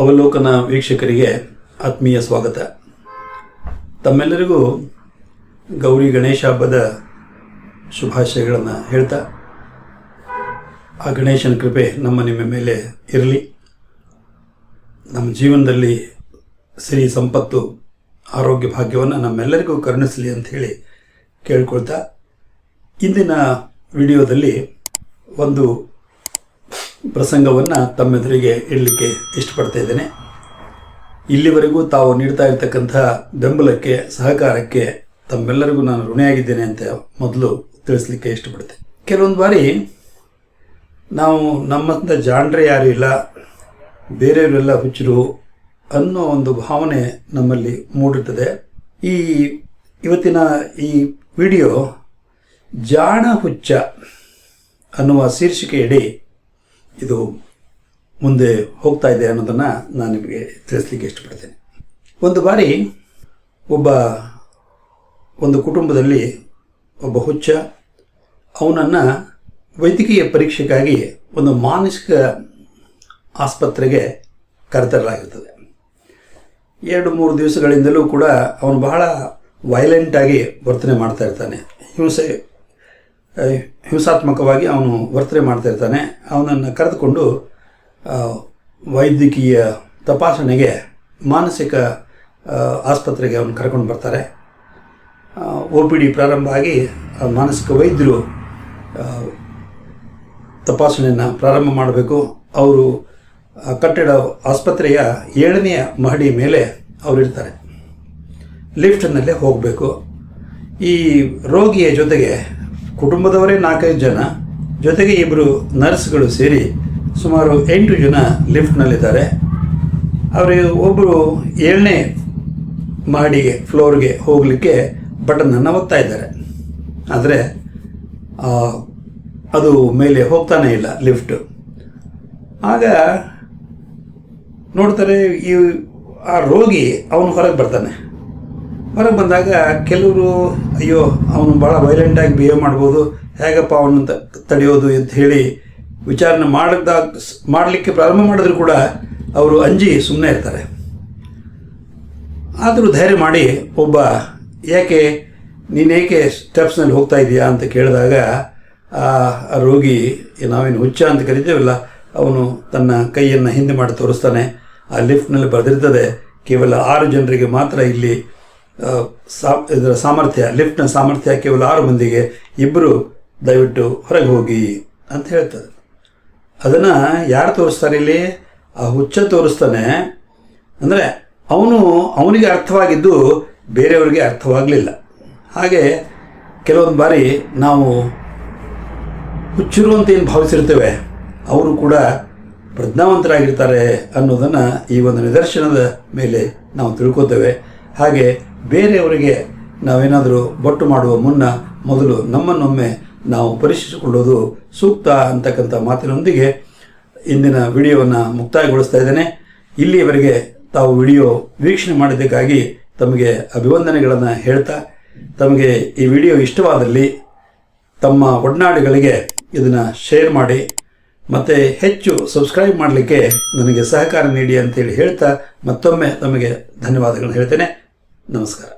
ಅವಲೋಕನ ವೀಕ್ಷಕರಿಗೆ ಆತ್ಮೀಯ ಸ್ವಾಗತ. ತಮ್ಮೆಲ್ಲರಿಗೂ ಗೌರಿ ಗಣೇಶ ಹಬ್ಬದ ಶುಭಾಶಯಗಳನ್ನು ಹೇಳ್ತಾ, ಆ ಗಣೇಶನ ಕೃಪೆ ನಮ್ಮ ನಿಮ್ಮ ಮೇಲೆ ಇರಲಿ. ನಮ್ಮ ಜೀವನದಲ್ಲಿ ಸಿರಿ ಸಂಪತ್ತು, ಆರೋಗ್ಯ ಭಾಗ್ಯವನ್ನು ನಮ್ಮೆಲ್ಲರಿಗೂ ಕರುಣಿಸಲಿ ಅಂತ ಹೇಳಿ ಕೇಳ್ಕೊಳ್ತಾ, ಇಂದಿನ ವಿಡಿಯೋದಲ್ಲಿ ಒಂದು ಪ್ರಸಂಗವನ್ನು ತಮ್ಮೆದುರಿಗೆ ಇಡಲಿಕ್ಕೆ ಇಷ್ಟಪಡ್ತಾ ಇದ್ದೇನೆ. ಇಲ್ಲಿವರೆಗೂ ತಾವು ನೀಡ್ತಾ ಇರ್ತಕ್ಕಂಥ ಬೆಂಬಲಕ್ಕೆ, ಸಹಕಾರಕ್ಕೆ ತಮ್ಮೆಲ್ಲರಿಗೂ ನಾನು ಋಣಿಯಾಗಿದ್ದೇನೆ ಅಂತ ಮೊದಲು ತಿಳಿಸ್ಲಿಕ್ಕೆ ಇಷ್ಟಪಡ್ತೇನೆ. ಕೆಲವೊಂದು ಬಾರಿ ನಾವು ನಮ್ಮಂಥ ಜಾಂಡ್ರೆ ಯಾರೂ ಇಲ್ಲ, ಬೇರೆಯವರೆಲ್ಲ ಹುಚ್ಚರು ಅನ್ನೋ ಒಂದು ಭಾವನೆ ನಮ್ಮಲ್ಲಿ ಮೂಡಿರ್ತದೆ. ಈ ಇವತ್ತಿನ ಈ ವಿಡಿಯೋ ಜಾಣ ಹುಚ್ಚ ಅನ್ನುವ ಶೀರ್ಷಿಕೆಯಡಿ ಇದು ಮುಂದೆ ಹೋಗ್ತಾ ಇದೆ ಅನ್ನೋದನ್ನು ನಾನು ನಿಮಗೆ ತಿಳಿಸ್ಲಿಕ್ಕೆ ಇಷ್ಟಪಡ್ತೇನೆ. ಒಂದು ಬಾರಿ ಒಬ್ಬ ಒಂದು ಕುಟುಂಬದಲ್ಲಿ ಒಬ್ಬ ಹುಚ್ಚ ಅವನನ್ನು ವೈದ್ಯಕೀಯ ಪರೀಕ್ಷೆಗಾಗಿ ಒಂದು ಮಾನಸಿಕ ಆಸ್ಪತ್ರೆಗೆ ಕರೆತರಲಾಗಿರ್ತದೆ. ಎರಡು ಮೂರು ದಿವಸಗಳಿಂದಲೂ ಕೂಡ ಅವನು ಬಹಳ ವೈಲೆಂಟಾಗಿ ವರ್ತನೆ ಮಾಡ್ತಾ ಇರ್ತಾನೆ. ಹಿಂಸೆ ಹಿಂಸಾತ್ಮಕವಾಗಿ ಅವನು ವರ್ತನೆ ಮಾಡ್ತಾ ಇರ್ತಾನೆ. ಅವನನ್ನು ಕರೆದುಕೊಂಡು ವೈದ್ಯಕೀಯ ತಪಾಸಣೆಗೆ ಮಾನಸಿಕ ಆಸ್ಪತ್ರೆಗೆ ಅವನು ಕರ್ಕೊಂಡು ಬರ್ತಾರೆ. ಒ ಪಿ ಡಿ ಪ್ರಾರಂಭ ಆಗಿ ಮಾನಸಿಕ ವೈದ್ಯರು ತಪಾಸಣೆಯನ್ನು ಪ್ರಾರಂಭ ಮಾಡಬೇಕು. ಅವರು ಕಟ್ಟಡ ಆಸ್ಪತ್ರೆಯ ಏಳನೆಯ ಮಹಡಿ ಮೇಲೆ ಅವರಿರ್ತಾರೆ. ಲಿಫ್ಟ್ನಲ್ಲೇ ಹೋಗಬೇಕು. ಈ ರೋಗಿಯ ಜೊತೆಗೆ ಕುಟುಂಬದವರೇ ನಾಲ್ಕೈದು ಜನ, ಜೊತೆಗೆ ಇಬ್ಬರು ನರ್ಸ್ಗಳು ಸೇರಿ ಸುಮಾರು ಎಂಟು ಜನ ಲಿಫ್ಟ್ನಲ್ಲಿದ್ದಾರೆ. ಅವರಿಗೆ ಒಬ್ಬರು ಏಳನೇ ಮಹಡಿಗೆ, ಫ್ಲೋರ್ಗೆ ಹೋಗಲಿಕ್ಕೆ ಬಟನನ್ನು ಒತ್ತಾ ಇದ್ದಾರೆ. ಆದರೆ ಅದು ಮೇಲೆ ಹೋಗ್ತಾನೆ ಇಲ್ಲ ಲಿಫ್ಟು. ಆಗ ನೋಡ್ತಾರೆ ಈ ಆ ರೋಗಿ ಅವನು ಹೊರಗೆ ಬರ್ತಾನೆ. ಹೊರಗೆ ಬಂದಾಗ ಕೆಲವರು, ಅಯ್ಯೋ, ಅವನು ಭಾಳ ವೈಲೆಂಟಾಗಿ ಬಿಹೇವ್ ಮಾಡ್ಬೋದು, ಹೇಗಪ್ಪ ಅವನು ತಡೆಯೋದು ಅಂತ ಹೇಳಿ ವಿಚಾರಣೆ ಮಾಡಿದಾಗ, ಮಾಡಲಿಕ್ಕೆ ಪ್ರಾರಂಭ ಮಾಡಿದ್ರು ಕೂಡ ಅವರು ಅಂಜಿ ಸುಮ್ಮನೆ ಇರ್ತಾರೆ. ಆದರೂ ಧೈರ್ಯ ಮಾಡಿ ಒಬ್ಬ, ಯಾಕೆ ನೀನೇಕೆ ಸ್ಟೆಪ್ಸ್ನಲ್ಲಿ ಹೋಗ್ತಾ ಇದೀಯಾ ಅಂತ ಕೇಳಿದಾಗ, ಆ ರೋಗಿ ನಾವೇನು ಹುಚ್ಚ ಅಂತ ಕರಿತೇವಲ್ಲ, ಅವನು ತನ್ನ ಕೈಯನ್ನು ಹಿಂದೆ ಮಾಡಿ ತೋರಿಸ್ತಾನೆ, ಆ ಲಿಫ್ಟ್ನಲ್ಲಿ ಬರೆದಿರ್ತದೆ, ಕೇವಲ ಆರು ಜನರಿಗೆ ಮಾತ್ರ ಇಲ್ಲಿ ಸಾ, ಇದರ ಸಾಮರ್ಥ್ಯ ಲಿಫ್ಟ್ನ ಸಾಮರ್ಥ್ಯ ಕೇವಲ ಆರು ಮಂದಿಗೆ ಇಬ್ಬರು ದಯವಿಟ್ಟು ಹೊರಗೆ ಹೋಗಿ ಅಂತ ಹೇಳ್ತದೆ. ಅದನ್ನು ಯಾರು ತೋರಿಸ್ತಾರೆ ಇಲ್ಲಿ? ಆ ಹುಚ್ಚ ತೋರಿಸ್ತಾನೆ. ಅಂದರೆ ಅವನು ಅವನಿಗೆ ಅರ್ಥವಾಗಿದ್ದು ಬೇರೆಯವರಿಗೆ ಅರ್ಥವಾಗಲಿಲ್ಲ. ಹಾಗೆ ಕೆಲವೊಂದು ಬಾರಿ ನಾವು ಹುಚ್ಚರು ಅಂತ ಏನು ಭಾವಿಸಿರ್ತೇವೆ, ಅವರು ಕೂಡ ಪ್ರಜ್ಞಾವಂತರಾಗಿರ್ತಾರೆ ಅನ್ನೋದನ್ನು ಈ ಒಂದು ನಿದರ್ಶನದ ಮೇಲೆ ನಾವು ತಿಳ್ಕೊತೇವೆ. ಹಾಗೆ ಬೇರೆಯವರಿಗೆ ನಾವೇನಾದರೂ ಬೊಟ್ಟು ಮಾಡುವ ಮುನ್ನ ಮೊದಲು ನಮ್ಮನ್ನೊಮ್ಮೆ ನಾವು ಪರೀಕ್ಷಿಸಿಕೊಳ್ಳೋದು ಸೂಕ್ತ ಅಂತಕ್ಕಂಥ ಮಾತಿನೊಂದಿಗೆ ಇಂದಿನ ವಿಡಿಯೋವನ್ನು ಮುಕ್ತಾಯಗೊಳಿಸ್ತಾ ಇದ್ದೇನೆ. ಇಲ್ಲಿಯವರೆಗೆ ತಾವು ವಿಡಿಯೋ ವೀಕ್ಷಣೆ ಮಾಡಿದ್ದಕ್ಕಾಗಿ ತಮಗೆ ಅಭಿವಂದನೆಗಳನ್ನು ಹೇಳ್ತಾ, ತಮಗೆ ಈ ವಿಡಿಯೋ ಇಷ್ಟವಾದಲ್ಲಿ ತಮ್ಮ ಒಡನಾಡಿಗಳಿಗೆ ಇದನ್ನು ಶೇರ್ ಮಾಡಿ ಮತ್ತು ಹೆಚ್ಚು ಸಬ್ಸ್ಕ್ರೈಬ್ ಮಾಡಲಿಕ್ಕೆ ನನಗೆ ಸಹಕಾರ ನೀಡಿ ಅಂತೇಳಿ ಹೇಳ್ತಾ ಮತ್ತೊಮ್ಮೆ ತಮಗೆ ಧನ್ಯವಾದಗಳನ್ನು ಹೇಳ್ತೇನೆ. ನಮಸ್ಕಾರ.